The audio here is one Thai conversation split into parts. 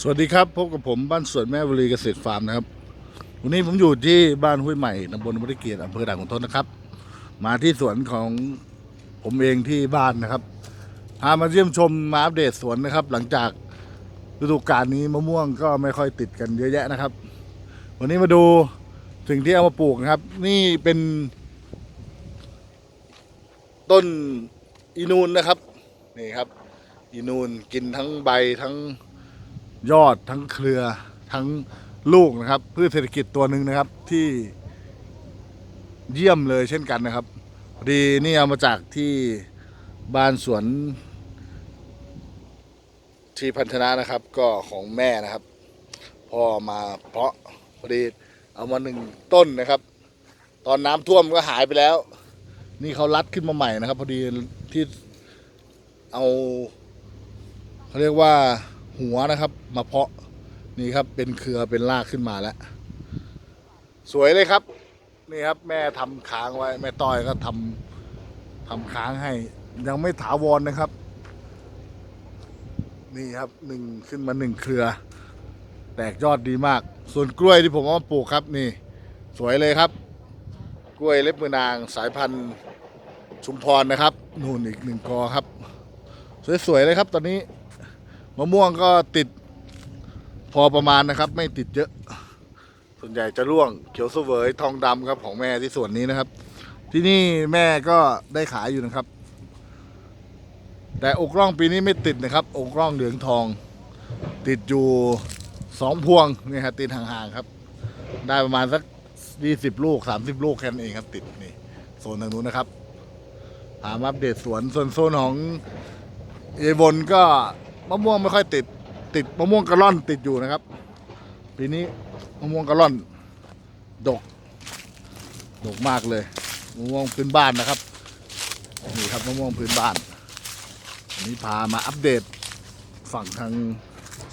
สวัสดีครับพบกับผมบ้านสวนแม่บุรีเกษตรฟาร์มนะครับวันนี้ผมอยู่ที่บ้านห้วยใหม่ตำบลบริเกียรติอำเภอด่านขุนทดนะครับ มาที่สวนของผมเองที่บ้านนะครับพามาเยี่ยมชมมาอัปเดตสวนนะครับ หลังจากฤดูกาลนี้มะม่วงก็ไม่ค่อยติดกันเยอะแยะนะครับ วันนี้มาดูสิ่งที่เอามาปลูกนะครับ นี่เป็น ต้นอีนูนนะครับนี่ครับ อีนูนกินทั้งใบทั้ง ยอดทั้งเครือทั้งลูกนะครับ พืชเศรษฐกิจตัวหนึ่งนะครับที่เยี่ยมเลยเช่นกันนะครับพอดีนี่เอามาจากที่บ้านสวนที่พันธนะนะครับ ก็ของแม่นะครับพ่อมาเพาะพอดีเอามาหนึ่งต้นนะครับ ตอนน้ำท่วมก็หายไปแล้ว นี่เขารัดขึ้นมาใหม่นะครับ พอดีที่เอาเขาเรียกว่า หัวนะครับ มาเพาะนี่ครับเป็นเครือเป็นรากขึ้นมาแล้ว สวยเลยครับ นี่ครับแม่ทำค้างไว้ แม่ต้อยก็ทำทำค้างให้ ยังไม่ถาวรนะครับ นี่ครับหนึ่งขึ้นมาหนึ่งเครือ แตกยอดดีมาก ส่วนกล้วยที่ผมเอามาปลูกครับนี่ สวยเลยครับ กล้วยเล็บมือนางสายพันธุ์ชุมพรนะครับนู่นอีกหนึ่งกอครับ สวยๆเลยครับตอนนี้ มะม่วงก็ติดพอประมาณนะครับ ไม่ติดเยอะ ส่วนใหญ่จะร่วงเขียวเสวยทองดำครับของแม่ที่ส่วนนี้นะครับ ที่นี่แม่ก็ได้ขายอยู่นะครับ แต่อกร่องปีนี้ไม่ติดนะครับ อกร่องเหลืองทอง ติดอยู่สองพวงนี่ครับติดห่างๆครับ ได้ประมาณสักยี่สิบลูกสามสิบลูกแค่นั้นเองครับติดนี่โซนทางนู้นนะครับถามอัปเดตสวนส่วนโซนของเอบนก็ มะม่วงไม่ค่อยติด ติดมะม่วงกระล่อนติดอยู่นะครับ ปีนี้มะม่วงกระล่อน ดก ดกมากเลยมะม่วงพื้นบ้านนะครับนี่ครับมะม่วงพื้นบ้านวันนี้พามาอัปเดตฝั่งทาง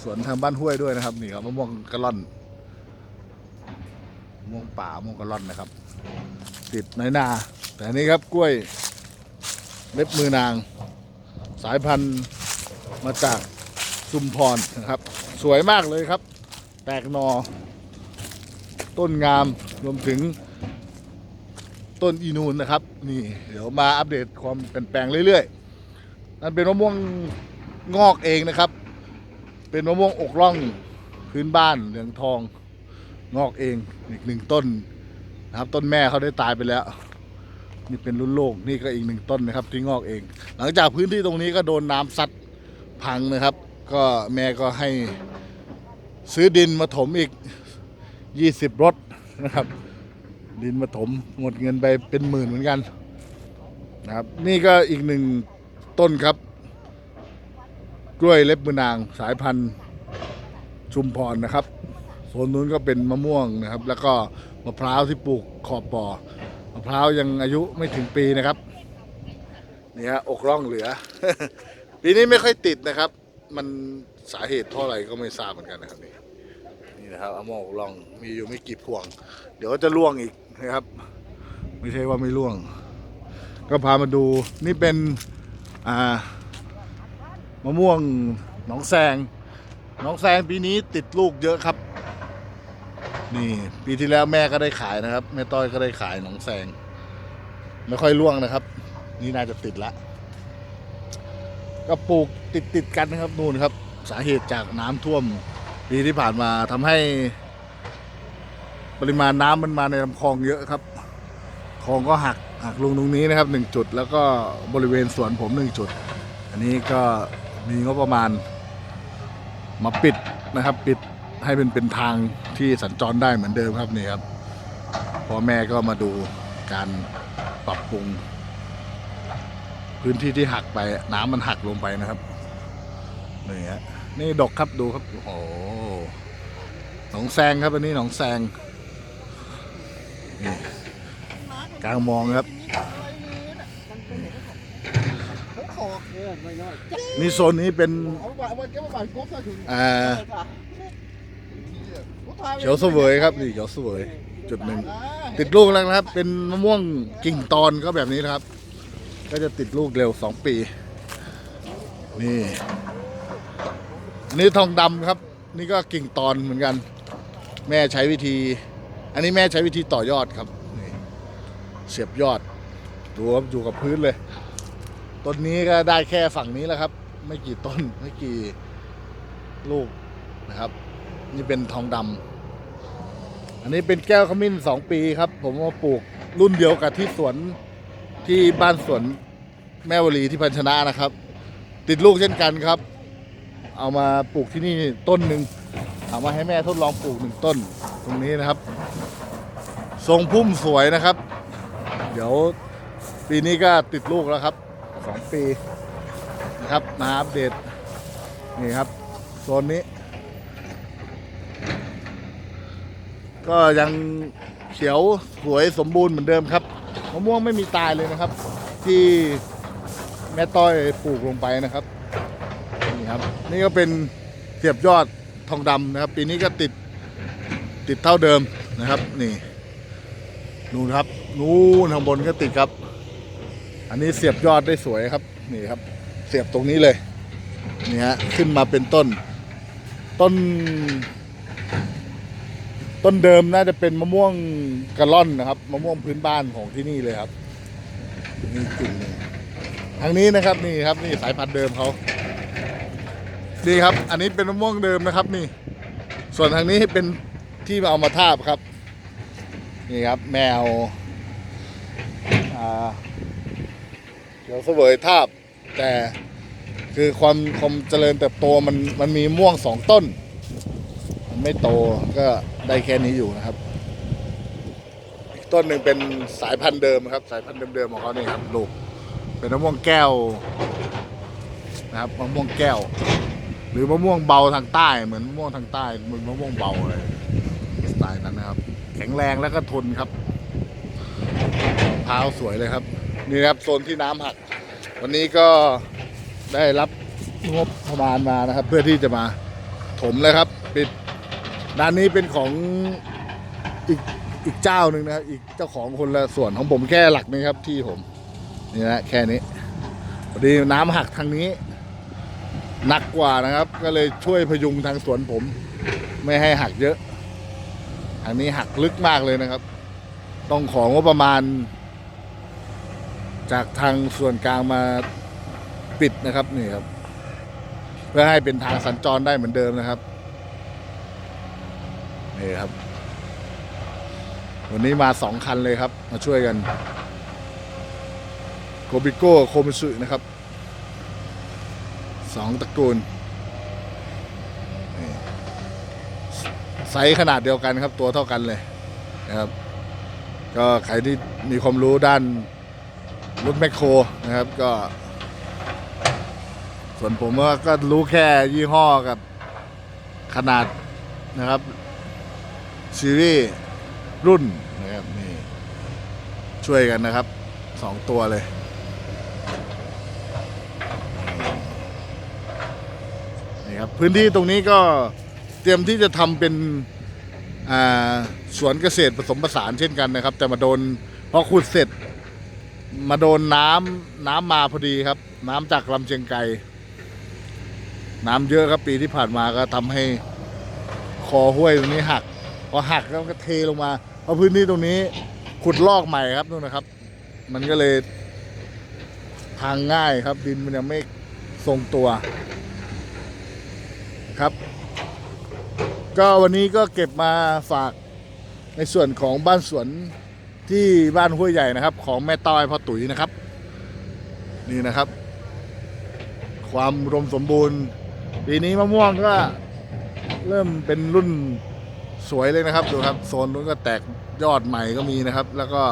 สวนทางบ้านห้วยด้วยนะครับนี่ครับมะม่วงกระล่อนมะม่วงป่ามะม่วงกระล่อนนะครับ ติดน้อยนา แต่นนี้ครับกล้วยเล็บมือนาง สายพันธุ์มาจาก ชุมพรนะครับ สวยมากเลยครับ แตกหนอ ต้นงามรวมถึงต้นอีนูนนะครับ นี่เดี๋ยวมาอัปเดตความเปลี่ยนแปลงเรื่อยๆ นั่นเป็นมะม่วงงอกเองนะครับ เป็นมะม่วงอกร่องพื้นบ้านเหลืองทองงอกเองอีกหนึ่งต้นนะครับ ต้นแม่เขาได้ตายไปแล้ว นี่เป็นรุ่นโลกนี่ก็อีกหนึ่งต้นนะครับ ที่งอกเอง หลังจากพื้นที่ตรงนี้ก็โดนน้ำซัดพังนะครับ ก็แม่ก็ให้ซื้อดินมาถมอีก 20 รถนะครับ ดินมาถมหมดเงินไปเป็นหมื่นเหมือนกันนะครับ นี่ก็อีกหนึ่งต้นครับ กล้วยเล็บมือนางสายพันธุ์ชุมพรนะครับโซนนู้นก็เป็นมะม่วงนะครับ แล้วก็มะพร้าวที่ปลูกขอบปอมะพร้าวยังอายุไม่ถึงปีนะครับ เนี่ฮะอกร่องเหลือ ปีนี้ไม่ค่อยติดนะครับ มันสาเหตุเพราะอะไรก็ไม่ทราบเหมือนกันนะครับนี่นี่นะครับอะโมกลองมีอยู่ไม่กี่พวง เดี๋ยวก็จะล่วงอีกนะครับ ไม่ใช่ว่าไม่ล่วง ก็พามาดูนี่เป็นอ่ามะม่วงหนองแซงหนองแซงปีนี้ติดลูกเยอะครับ นี่ปีที่แล้วแม่ก็ได้ขายนะครับ แม่ต้อยก็ได้ขายหนองแซงไม่ค่อยล่วงนะครับ นี่น่าจะติดละ ก็ปลูกติดติดกันนะครับนู่นครับ สาเหตุจากน้ำท่วมปีที่ผ่านมาทำให้ ปริมาณน้ำมันมาในลำคลองเยอะครับคลองก็หักหักลงตรงนี้นะครับหนึ่งจุด แล้วก็บริเวณสวนผมหนึ่งจุด อันนี้ก็มีงบประมาณมาปิดนะครับ ปิดให้เป็นเป็นทางที่สัญจรได้เหมือนเดิมครับนี่ครับพ่อแม่ก็มาดูการปรับปรุง พื้นที่ที่หักไปน้ำมันหักลงไปนะครับนี่ฮะนี่ดกครับดูครับโอ้โหหนองแซงครับอันนี้หนองแซงนี่กลางมองครับนี่โซนนี้เป็นเขียวเสวยครับนี่เขียวเสวยจุดหนึ่งติดลูกแล้วนะครับ เป็นมะม่วงกิ่งตอนก็แบบนี้นะครับ ก็จะติดลูกเร็วสองปี นี่ อันนี้ทองดำครับ นี่ก็กิ่งตอนเหมือนกัน แม่ใช้วิธี อันนี้แม่ใช้วิธีต่อยอดครับนี่เสียบยอดดูครับอยู่กับพื้นเลยต้นนี้ก็ได้แค่ฝั่งนี้แหละครับ ไม่กี่ต้นไม่กี่ลูกนะครับ นี่เป็นทองดำอันนี้เป็นแก้วขมิ้นสองปีครับ ผมมาปลูกรุ่นเดียวกับที่สวน ที่บ้านสวนแม่วลีที่พันชนะนะครับ ติดลูกเช่นกันครับ เอามาปลูกที่นี่ต้นหนึ่งถามาให้แม่ทดลองปลูกหนึ่งต้นตรงนี้นะครับ ทรงพุ่มสวยนะครับ เดี๋ยวปีนี้ก็ติดลูกแล้วครับสองปีนะครับมาอัปเดตนี่ครับโซนนี้ ก็ยังเขียวสวยสมบูรณ์เหมือนเดิมครับ มะม่วงไม่มีตายเลยนะครับ ที่แม่ต้อยปลูกลงไปนะครับนี่ครับ นี่ก็เป็นเสียบยอดทองดำนะครับ ปีนี้ก็ติดติดเท่าเดิมนะครับ นี่นู่นครับนู่นทางบนก็ติดครับ อันนี้เสียบยอดได้สวยครับ นี่ครับ เสียบตรงนี้เลยนี่ฮะขึ้นมาเป็นต้น ต้น ต้นเดิมน่าจะเป็นมะม่วงกะล่อนนะครับมะม่วงพื้นบ้านของที่นี่เลยครับนี่กิ่งหนึ่งทางนี้นะครับนี่ครับนี่สายพันธุ์เดิมเขานี่ครับ อันนี้เป็นมะม่วงเดิมนะครับ นี่ ส่วนทางนี้เป็นที่เอามาทาบครับ นี่ครับ แมวอ่าเดี๋ยวเสวยทาบ แต่คือความความเจริญเติบโตมันมันมีม่วงสองต้น ไม่โตก็ได้แค่นี้อยู่นะครับ อีกต้นหนึ่งเป็นสายพันธุ์เดิมครับ สายพันธุ์เดิมๆของเขานี่ครับลูกเป็นมะม่วงแก้วนะครับมะม่วงแก้ว หรือมะม่วงเบาทางใต้เหมือนมะม่วงทางใต้เหมือนมะม่วงเบาเลยสไตล์นั้นนะครับ แข็งแรงแล้วก็ทนครับเท้าวสวยเลยครับ นี่ครับโซนที่น้ำหัก วันนี้ก็ได้รับงบประมาณมานะครับ เพื่อที่จะมาถมเลยครับ ปิด ด้านนี้เป็นของอีกอีกเจ้าหนึ่งนะครับอีกเจ้าของคนละส่วนของผมแค่หลักนี้ครับที่ผมนี่นะแค่นี้พอดีน้ำหักทางนี้หนักกว่านะครับ ก็เลยช่วยพยุงทางสวนผม ไม่ให้หักเยอะทางนี้หักลึกมากเลยนะครับ ต้องของงบประมาณ จากทางส่วนกลางมาปิดนะครับนี่ครับ เพื่อให้เป็นทางสัญจรได้เหมือนเดิมนะครับ นี่ครับ วันนี้มาสองคันเลยครับ มาช่วยกันโกบิโก้โคมิสุนะครับสองตระกูลไซส์ขนาดเดียวกันครับ ตัวเท่ากันเลยนะครับ ก็ใครที่มีความรู้ด้านรถแมคโครนะครับก็ ส่วนผมก็รู้แค่ยี่ห้อกับขนาดนะครับ ซีรีส์รุ่นนะครับนี่ช่วยกันนะครับสองตัวเลย นี่ครับ พื้นที่ตรงนี้ก็เตรียมที่จะทำเป็นสวนเกษตรผสมผสานเช่นกันนะครับ แต่มาโดนพอขุดเสร็จมาโดนน้ำน้ำมาพอดีครับ น้ำจากลำเชียงไกรน้ำเยอะครับปีที่ผ่านมาก็ทำให้คอห้วยตรงนี้หัก พอหักแล้วก็เทลงมาเพราะพื้นที่ตรงนี้ขุดลอกใหม่ครับนู่นนะครับ มันก็เลยทางง่ายครับ ดินมันยังไม่ทรงตัวครับ ก็วันนี้ก็เก็บมาฝากในส่วนของบ้านสวนที่บ้านห้วยใหญ่นะครับ ของแม่ต้อยพ่อตุ๋ยนะครับ นี่นะครับ ความอุดมสมบูรณ์ปีนี้มะม่วงก็เริ่มเป็นรุ่น สวยเลยนะครับดูครับโซนนู้นก็แตกยอดใหม่ก็มีนะครับ แล้วก็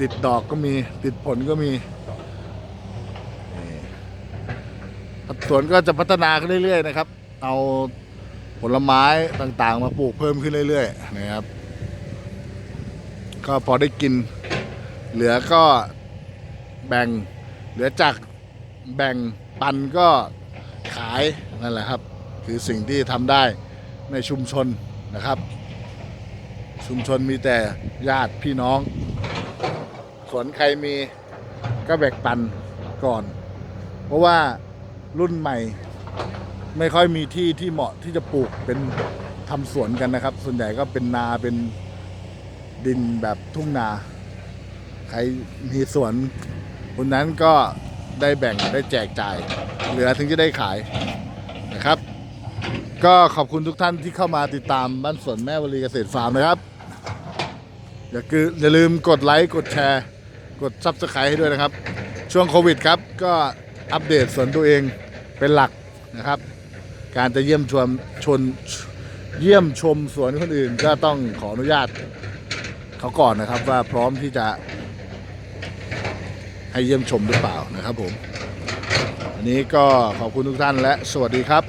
ติดดอกก็มีติดผลก็มีสวนก็จะพัฒนาขึ้นเรื่อยๆนะครับ เอาผลไม้ต่างๆ มาปลูกเพิ่มขึ้นเรื่อยๆนะครับ ก็พอได้กิน เหลือก็แบ่งเหลือจากแบ่งปันก็ขายนั่นแหละครับ คือสิ่งที่ทำได้ ในชุมชนนะครับ ชุมชนมีแต่ญาติพี่น้องสวนใครมีก็แบ่งปันก่อน เพราะว่ารุ่นใหม่ ไม่ค่อยมีที่ที่เหมาะที่จะปลูกเป็นทำสวนกันนะครับ ส่วนใหญ่ก็เป็นนาเป็นดินแบบทุ่งนา ใครมีสวนคนนั้นก็ได้แบ่งได้แจกจ่าย เหลือถึงจะได้ขายนะครับ ก็ขอบคุณทุกท่านที่เข้ามาติดตามบ้านสวนแม่วลีเกษตรฟาร์มนะครับ อย่าคืออย่าลืมกดไลค์กดแชร์ กดซับสไครต์ให้ด้วยนะครับ ช่วงโควิดครับ ก็อัปเดตสวนตัวเองเป็นหลักนะครับ การจะเยี่ยมชมชนเยี่ยมชมสวนคนอื่น ก็ต้องขออนุญาตเขาก่อนนะครับ ว่าพร้อมที่จะให้เยี่ยมชมหรือเปล่านะครับผมวันนี้ก็ขอบคุณทุกท่านและสวัสดีครับ